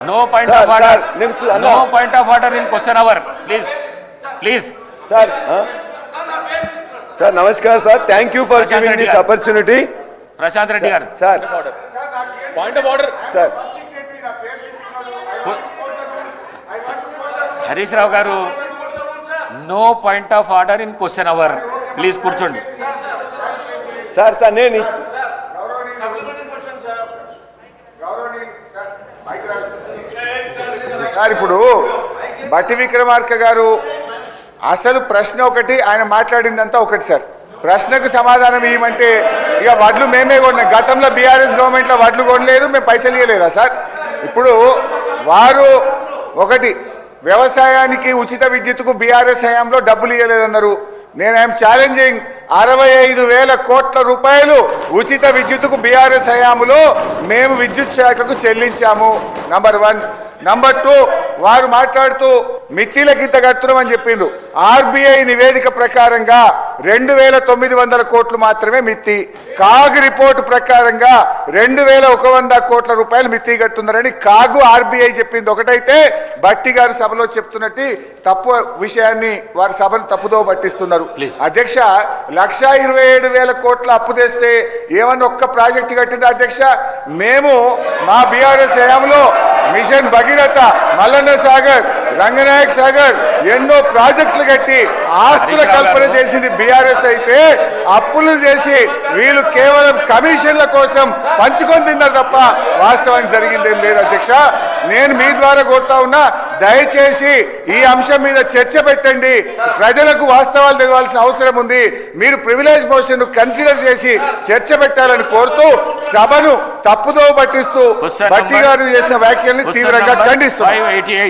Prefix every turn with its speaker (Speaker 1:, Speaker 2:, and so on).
Speaker 1: No point
Speaker 2: Sir,
Speaker 1: of order.
Speaker 2: sir, నేను చూ- అన్న.
Speaker 1: No point of order in question hour. Please, please.
Speaker 2: Sir sir namaskar sir thank you for
Speaker 1: Prashanth
Speaker 2: giving
Speaker 1: Reddy
Speaker 2: this
Speaker 1: గారు.
Speaker 2: Opportunity
Speaker 1: Prashanth Reddy గారు
Speaker 2: sir
Speaker 1: point of order
Speaker 2: sir
Speaker 1: Harish Rao గారు no point of order in question hour please కూర్చోండి
Speaker 2: sir sir నేను
Speaker 3: sir ఇప్పుడు బతి విక్రమార్క గారు అసలు ప్రశ్న ఒకటి ఆయన మాట్లాడిందంతా ఒకటి సార్. ప్రశ్నకు సమాధానం ఇవ్వమంటే ఇక వడ్లు మేమే కొన్నాం. గతంలో బీఆర్ఎస్ గవర్నమెంట్లో వడ్లు కొనలేదు మేము పైసలు ఇవ్వలేదా సార్? ఇప్పుడు వారు ఒకటి వ్యవసాయానికి ఉచిత విద్యుత్కు బీఆర్ఎస్ హయాంలో డబ్బులు ఇవ్వలేదన్నారు నేను ఐఎమ్ ఛాలెంజింగ్ అరవై ఐదు వేల కోట్ల రూపాయలు ఉచిత విద్యుత్కు బీఆర్ఎస్ హయాంలో మేము విద్యుత్ శాఖకు చెల్లించాము. నంబర్ వన్ నంబర్ టూ వారు మాట్లాడుతూ మిత్తిల ఇంత కడుతున్నామని చెప్పిండ్రు. ఆర్బీఐ నివేదిక ప్రకారంగా రెండు వేల తొమ్మిది వందల కోట్లు మాత్రమే మిత్తి. కాగ్ రిపోర్టు ప్రకారంగా రెండు వేల ఒక వంద కోట్ల రూపాయలు మిత్తి కడుతున్నారని కాగు ఆర్బీఐ చెప్పింది. ఒకటైతే బట్టి గారు సభలో చెప్తున్నట్టు తప్పు విషయాన్ని వారి సభను తప్పుదో పట్టిస్తున్నారు. అధ్యక్ష లక్ష ఇరవై ఏడు వేల కోట్ల అప్పు తెస్తే ఏమన్నా ఒక్క ప్రాజెక్ట్ కట్టింది అధ్యక్ష? మేము మా బీఆర్ఎస్ హయాంలో మిషన్ భగీరథ మల్లన్న సాగర్ రంగనాయక్ సాగర్ ఎన్నో ప్రాజెక్టులు కట్టి ఆస్తుల కల్పన. చేసింది బీఆర్ఎస్ అయితే అప్పులు చేసి వీళ్ళు కేవలం కమిషన్ల కోసం పంచుకొని తిన్నారు తప్ప వాస్తవానికి జరిగిందేం లేదు అధ్యక్ష నేను మీ ద్వారా కోరుతా ఉన్నా దయచేసి ఈ అంశం మీద చర్చ పెట్టండి. ప్రజలకు వాస్తవాలు తెలియాల్సిన అవసరం ఉంది. మీరు ప్రివిలేజ్ మోషన్ కన్సిడర్ చేసి చర్చ పెట్టాలని కోరుతూ సభను తప్పుదో పట్టిస్తూ
Speaker 1: number-
Speaker 3: గారు చేసిన వ్యాఖ్యల్ని తీవ్రంగా ఖండిస్తున్నారు
Speaker 1: 588.